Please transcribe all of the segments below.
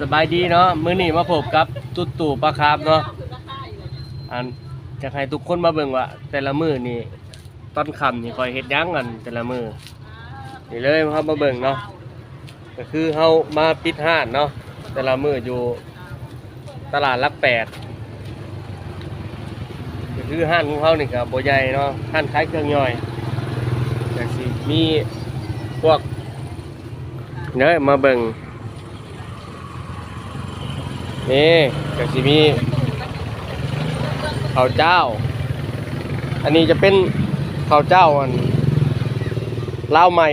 สบายดีเนาะมื้อนี้มาพบกับตุ๊ดตู่ปลาคาร์ฟเนาะอันจะให้ทุกคนมาเบิ่งว่า แต่ละมื้อนี่ตอนค่ำนี่คอยเฮ็ดหยังกันแต่ละมื้อนี่เลยเฮามาเบิ่งเนาะก็คือเฮามาปิดห้านเนาะแต่ละมื้ออยู่ตลาดหลักแปดก็คือห้านของเฮานี่ก็บ่ใหญ่เนาะห้านขายเครื่องย่อยก็สิมีพวกเด้อมาเบิ่ง นี่ก็สิมีข้าวเจ้า อันนี้จะเป็นข้าวเจ้าอันลาใหม่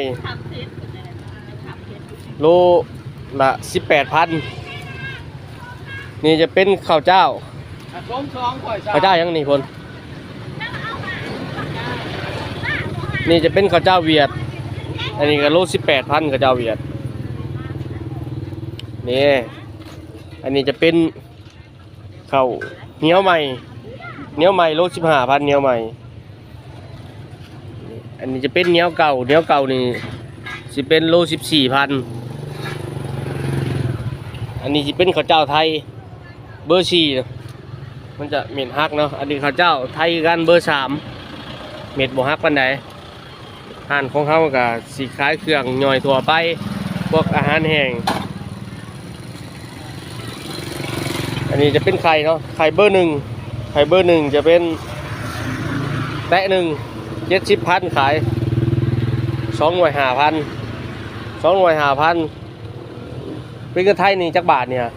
โลละสิบแปดพันนี่จะเป็นข้าวเจ้าข้าวเจ้ายังนี่พนนี่จะเป็นข้าวเจ้าเวียด อันนี้ก็โลสิบแปดพันข้าวเจ้าเวียดนี่ อันนี้จะเป็นเข้าเหนียวใหม่เหนียวใหม่โลสิบห้าพันเหนียวใหม่ อันนี้จะเป็นเหนียวเก่าเหนียวเก่านี่สิเป็นโลสิบสี่พันอันนี้สิเป็นข้าวเจ้าไทยเบอร์สี่มันจะเม็ดฮักเนาะอันนี้ข้าวเจ้าไทยกันเบอร์สามเม็ดบ่ฮักปันใดอาหารของเขากับสีขายเครื่องย่อยทั่วไป พวกอาหารแห้ง อั นี้จะเป็นไข่เนาะไข่เบอร์หนึ่งไข่เบอร์หนึ่งจะเป็นแตะหนึ่งเจ็ดสิบพันขายสองหน่วยห้าพันสองหน่วยห้าพันเป็นเงินไทยนี่จักบาทเนี่ย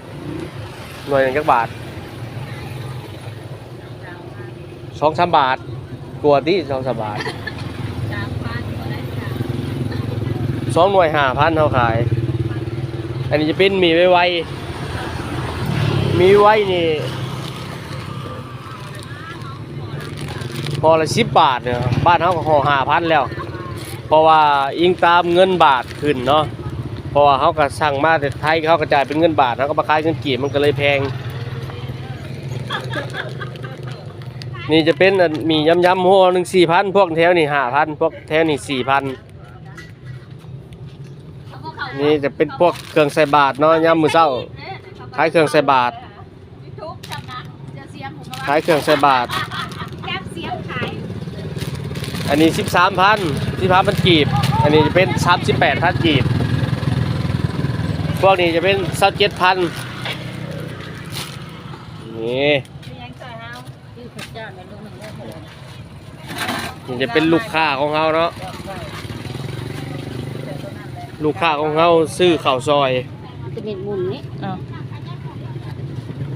หน่วยหนึ่งจักบาทสองสามบาทกลัวที่สองสามบาทสองหน่วยห้าพันเขาขาย อันนี้จะเป็นหมีไวไว มีไว้นี่พอละสิบบาทเนี่ยบ้านเขาก็ห่อห้าพันแล้ว เพราะว่าอิงตามเงินบาทขึ้นเนาะเพราะว่าเขาก็สั่งมาแต่ไทยเขากระจายเป็นเงินบาทเขาก็มาขายเงินกีบมันก็เลยแพง นี่จะเป็นอันมียำยำหัวหนึ่งสี่พันพวกแถวนี่ห้าพันพวกแถวนี่สี่พันนี่จะเป็นพวกเครื่องใส่บาทเนาะยำมือเศร้าขายเครื่องใส่บาท ขายเครื่องใส่บาท แก้มเสียงขายอันนี้สิบสามพันสิบพันมันกีบ อันนี้จะเป็นสามสิบแปดพันกีบ พวกนี้จะเป็นสักเจ็ดพันนี่มียังจ่อเฮาที่ขุดเจ้าในลูกหนึ่งได้โหนี่จะเป็นลูกค้าของเขาเนาะลูกค้าของเขาซื้อข้าวซอย จะมีมุนนี่ อ้าว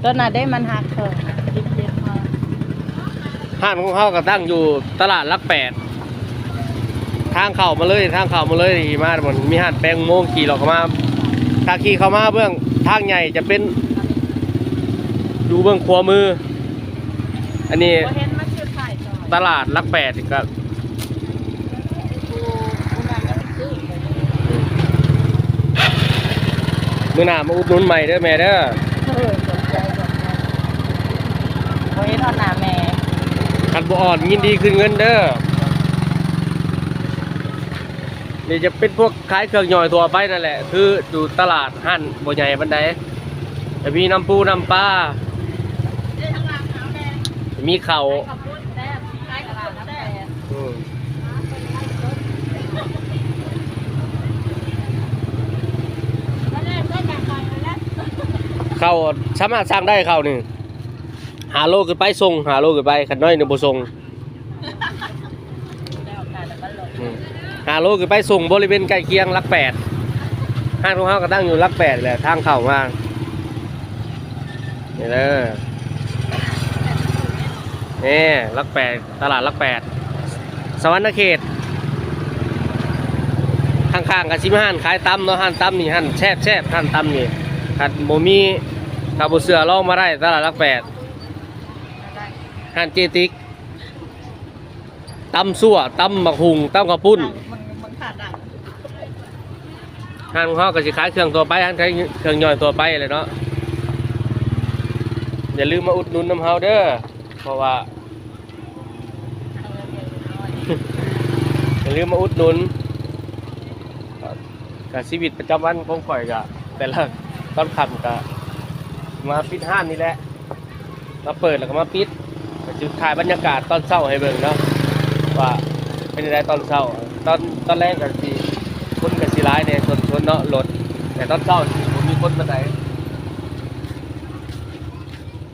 ต้นน่ะได้มันหักเถอะ ห้างของเขาก็ตั้งอยู่ตลาดลักแปดทางเข้ามาเลยทางเข้ามาเลยนี่มาหมดมีห้านแปลงโมงขี่เราเข้ามาถ้าขี่เข้ามาเบื้องทางใหญ่จะเป็นอยู่เบื้องขวามือ อันนี้ตลาดลักแปดก็กูกูนั่นยังซื้อเลยมือหน้ามาอุดหนุนใหม่เด้อแม่เด้อ เออสนใจสนใจบ่เห็นทอดหน้าแม่ คัน บ่อ่อนยินดีขึ้นเงินเด้อนี่จะเป็นพวกขายเครื่องย่อยทั่วไปนั่นแหละ คืออยู่ตลาดหั่นบ่ใหญ่บันไดจะมีน้ำปูน้ำปลาเรื่องทางหลังเอาแดงมีเข่าเข่าเขาสามารถสร้างได้เข้านี่ หาโลขึ้นไปส่งหาโลขึ้นไปขันน้อยหนึ่งบ่ส่งอืมหาโลขึ้นไปส่งบริเวณใกล้เคียงลักแปดห้างของเขาก็ตั้งอยู่ลักแปดแหละทางเข้ามานี่เลยนี่ลักแปดตลาดลักแปดสวรรณเขต ข้างๆกับชิมห้านขายตำเนาะห้านตำนี่ห้านแซ่บแซ่บห้านตำนี่ขัดโมมีขับบุเสือล่องมาได้ตลาดลักแปด ห้านเจติกตำสั่วตำบักหุงตำกระปุ้นมันมันขาดดังห้านของเขาก็สิขายเครื่องตัวไปห้านขายเครื่องย่อยตัวไปเลยเนาะอย่าลืมมาอุดหนุนน้ำเฮาเด้อเพราะว่าอย่าลืมมาอุดหนุนกับชีวิตประจำวันของข่อยกะแต่ละตอนค่ำก็มาปิดห้านนี่แหละมาเปิดแล้วก็มาปิดก็ จะถ่ายบรรยากาศตอนเช้าให้เบิ่งเนาะว่าเป็นยังไงตอนเช้า ตอนตอนแรกก็สิคนก็สิร้ายในส่วนชนเนาะรถแต่ตอนเช้าสิบ่มีคนปานใด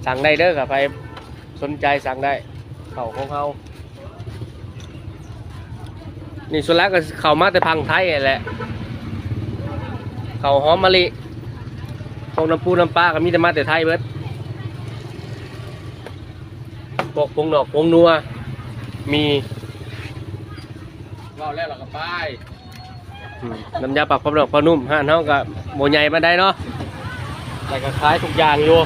สั่งได้เด้อกับไปสนใจสั่งได้เข้าของเฮานี่ส่วนแรกก็เข้ามาแต่พังไทยแหละเขาหอมมะลิพวกน้ำปูน้ำปลาก็มีแต่มาแต่ไทยเบิด พวกพงดอกพงนัวมีว่าแล้วเราก็ไปน้ำยาปรับความดอกความนุ่มห้านเท่ากับโมใหญ่มาได้เนาะแต่ก็ขายทุกอย่างอยู่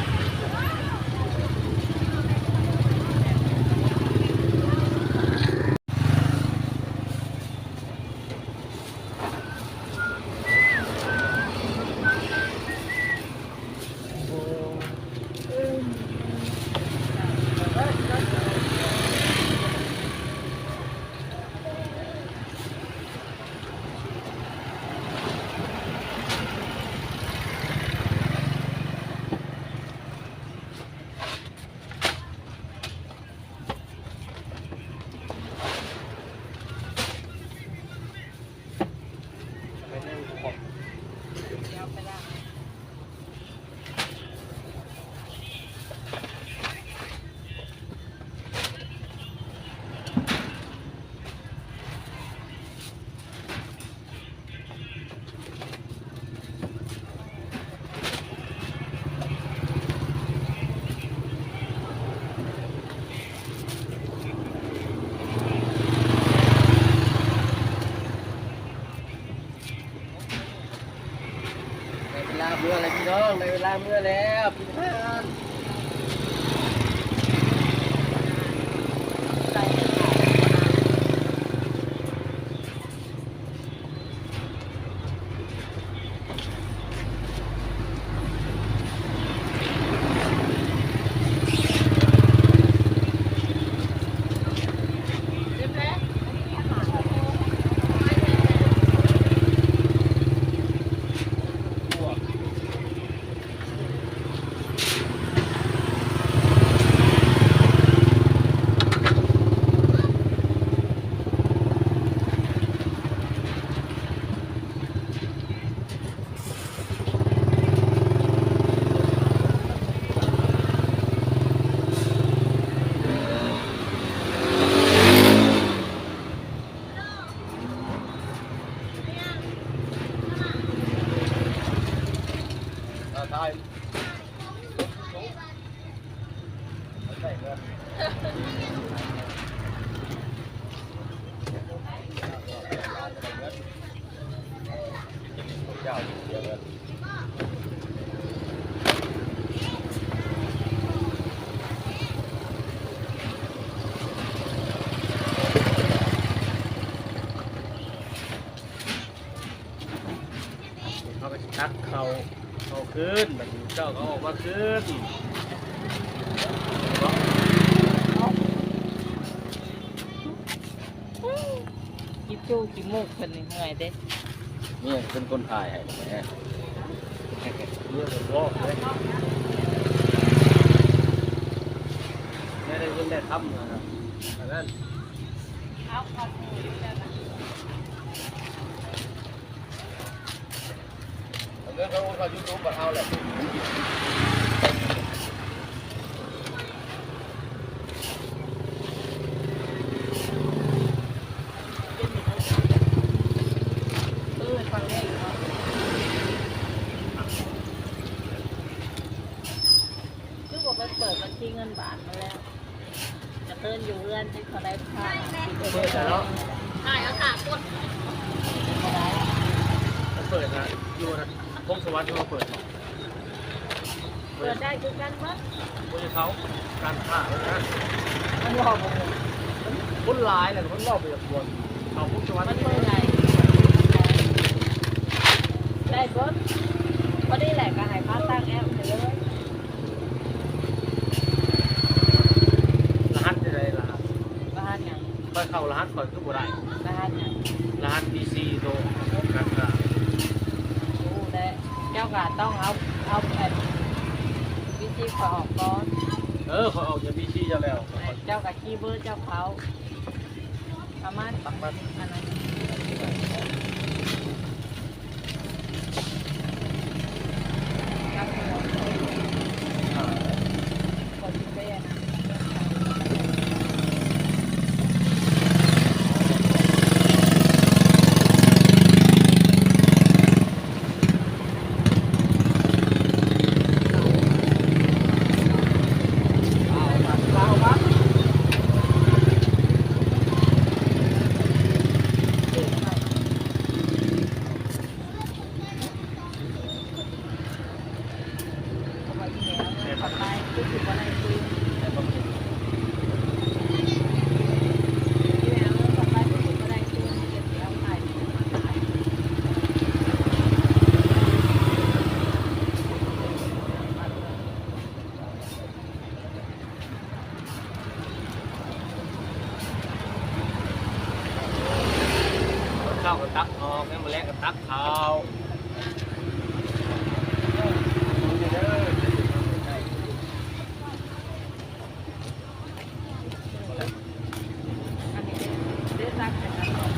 าเมื่อแล้วพี่น้องตาย เขาไปชักเขาเขาขึ้นมันเจ้าก็ออกมาขึ้นคิดจู้คิดมูกคนนี่เมื่อยเด้นี่ยเป็นคนถ่ายให้แม่ยเรื่องมันบอกเลยแม่ได้ยินได้ทำนะครับนนั้นเอาก่อนเรื่อง เขาเขายูทูบกับเขาแหละ เออฟังได้อยู่เนาะคือบอกไปเปิดบัญชีเงินบาทมาแล้วจะเตือนอยู่เรือนให้เขาได้ค่า เปิดแล้ว ใช่เอาค่ะกด เขาเปิดนะอยู่นะพงสวัสดิ์เขาเปิด เปิดได้ คือกันมั้งเขาการฆ่าเลยนะมันรอผมคนร้ายแหละคนรอบไปกับคนเขาพุ่งสวัสดิ์มันเมื่อไงได้เบิ้ลพอดีแหละก็ให้พาตั้งแอปไปเลยรหัสจะได้รหัสรหัสยังคอยเข้ารหัสคอยคือบ่ได้รหัสยังรหัส DC โตการฆ่ารู้ได้เจ้าก็ต้องเอาเอาแผ่น ที่ขอออกก่อนเออเขาออกจากพี่ชี้จะแล้ว เจ้ากับขี้เบอร์เจ้าเขาประมาณปักแบบอันนั้นกับหัวคนที่เป็น เอาไว้ที่แล้วเนี่ยขอไปคือถือว่าอะไรคือที่แล้วขอไปคือถือว่าอะไรคือเก็บแล้วถ่ายถ่าย ข้าวก็ตักออกแม่มาแลกก็ตักข้านี้เลือกรักแต่ละคน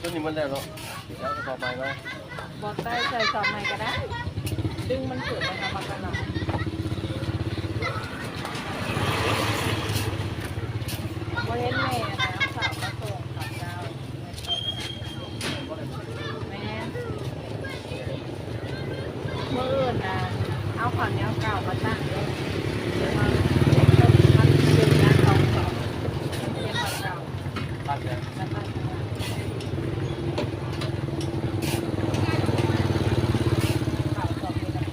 ตัวนี้มันแล้วเนาะแล้วก็ต่อไปเนาะ บอกได้ใส่ซอมใหม่ก็ได้ ดึงมันเกิดไปทำมากันหน่อยว่าเห็นแม่นะสาวมาส่งขับเจ้าแม่เมื่ออื่นนะ เอาข่าวเนี้ยวเก่ามาตั้งเลยมันมันดึงนะสองสองเป็นข่าวเก่า ตัดเลย แล้วก็ข่าวสองนี่แหละ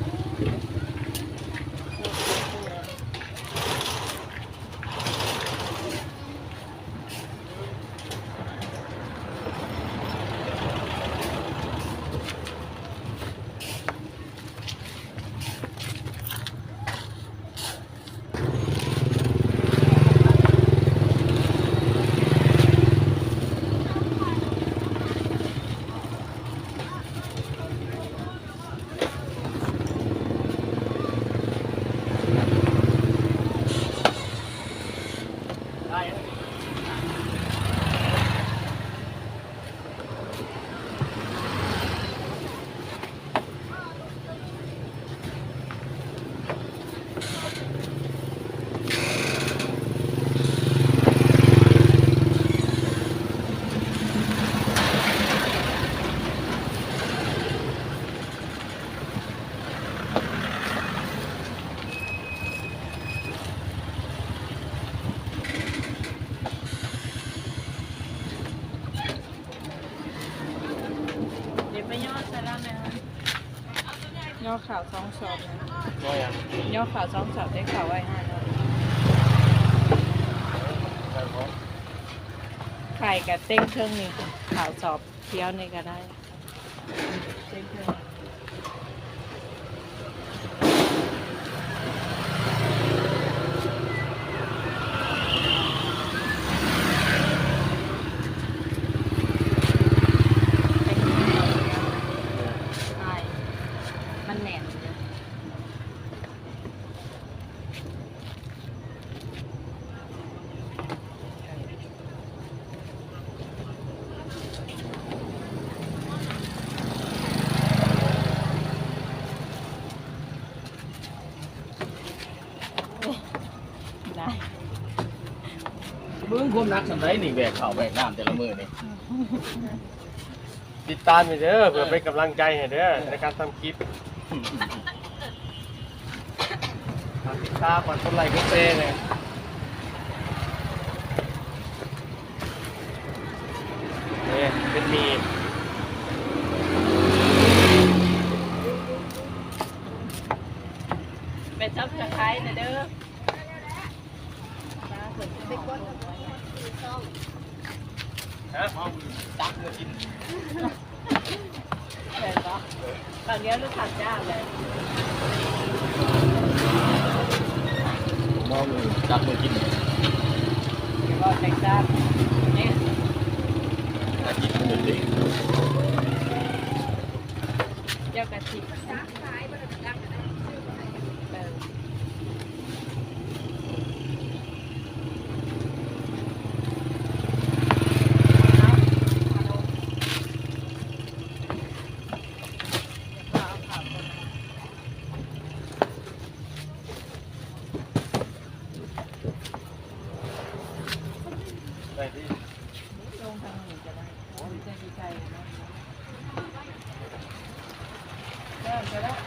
ได้ เดี๋ยวไปย่อใส่แล้วนะย่ อข่าวสองสอบนะน้อยอะย่อข่าวสองสอบได้ข่าวไว้ห้าเนาะได้พอไข่กับเต้งเครื่องนี่ข่าวสอบเที่ยวนี่ก็ได้เต้งเครื่องเต้งเครื่องใช่มันแหน่นเลย ได้ เบิ่ง ความหนักสำไรนี่แบกข้าวแบกน้ำแต่ละมือนี่ติดตามไปเด้อเพื่อเป็นกำลังใจให้เด้อในการทำคลิปฝากติดตามกดไลค์กดแชร์เลยนี่เป็นมี นะเด้อตาเพิ่นไปกด ฮะ ตักเงินกิน เห็นปะตอนนี้ลูกค้าจ้าเลย มองตักเงินกิน เดี๋ยวก็แท็กซ่าเนี่ย ตักกินเงินดิ เจ้ากะทิเออ ไปที่ ลงทางนี้ก็ได้โอ้ยใจดีใจเนาะเริ่มไปแล้ว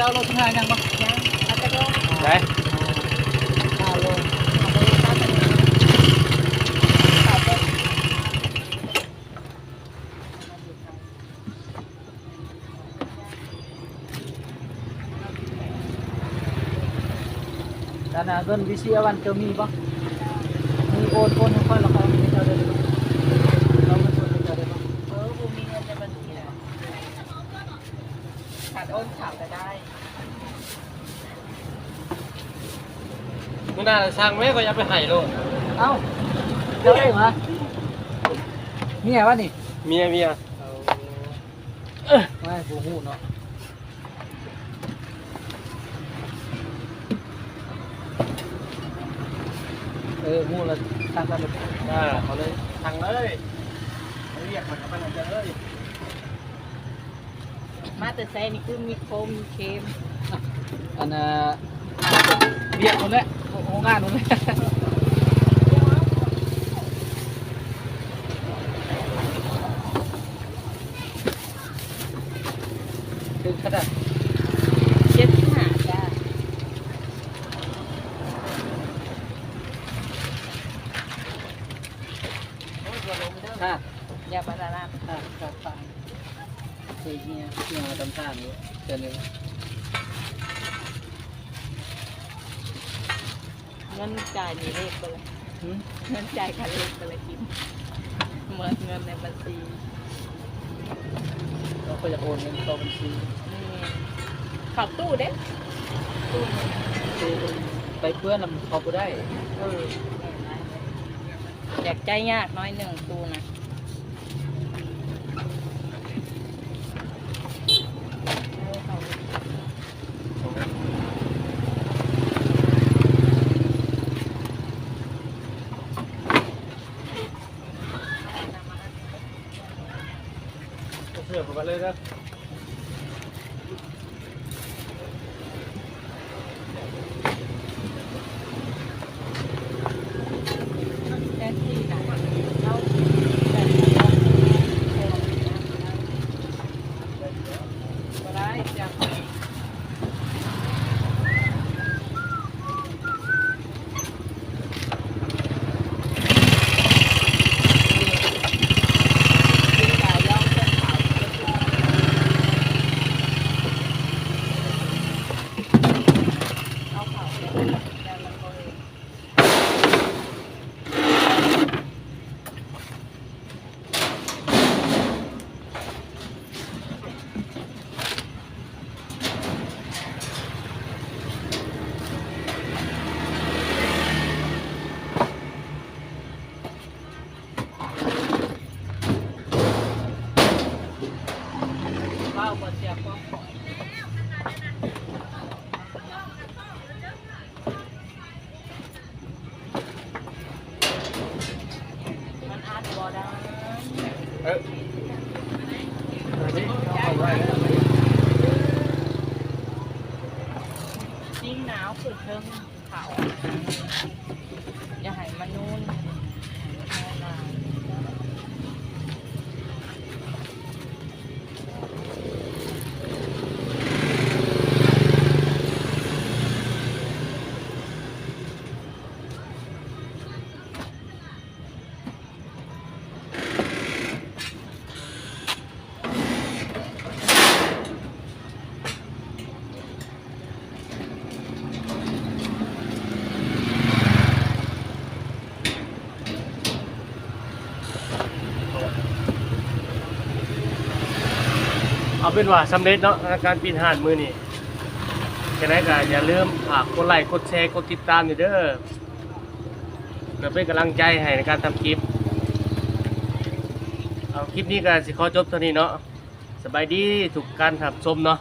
เจ้ารถงานยังบ้างยังอาจจะ น่าจะสร้างไหมก็อย่าไปให้โลดเอ้าเจ้าได้เหรอนี่ไงวะนี่เมียเมียไม่กูหูเนาะเออหูละตั้งกันเลยอ่าเขาเลยทางเลยเขาเรียกมันเข้าไปเลยเลยมาแต่แซ่นี่คือมีโคมมีเค็มอันน่ะเรียกคนแหละ โอ้โหงานคนแหละถึงขนาดเจ็ด งินจ่ายนี่เลขไปเลยหืมเงินจ่ายค่าเลขไปเลยกินเหมือนเงินในบัญชีเราก็จะโอนเงินเข้าบัญชีนี่เขับตู้เด้ตู้นี่คือไปเพื่อนนำเขาก็ได้ เอออยากใจยากน้อยหนึ่งตู้นะ กินแล้วทำงานได้นะ เอาเป็นว่าสำเร็จเนาะในการปีนหานมือนี่จะได้ก็อย่าลืมฝากกดไลค์กดแชร์กดติดตามอยู่เด้อเพื่อเป็นกำลังใจให้ในการทำคลิป เอาคลิปนี้ก็สิขอจบเท่านี้เนาะสบายดีถูกการรับชมเนาะ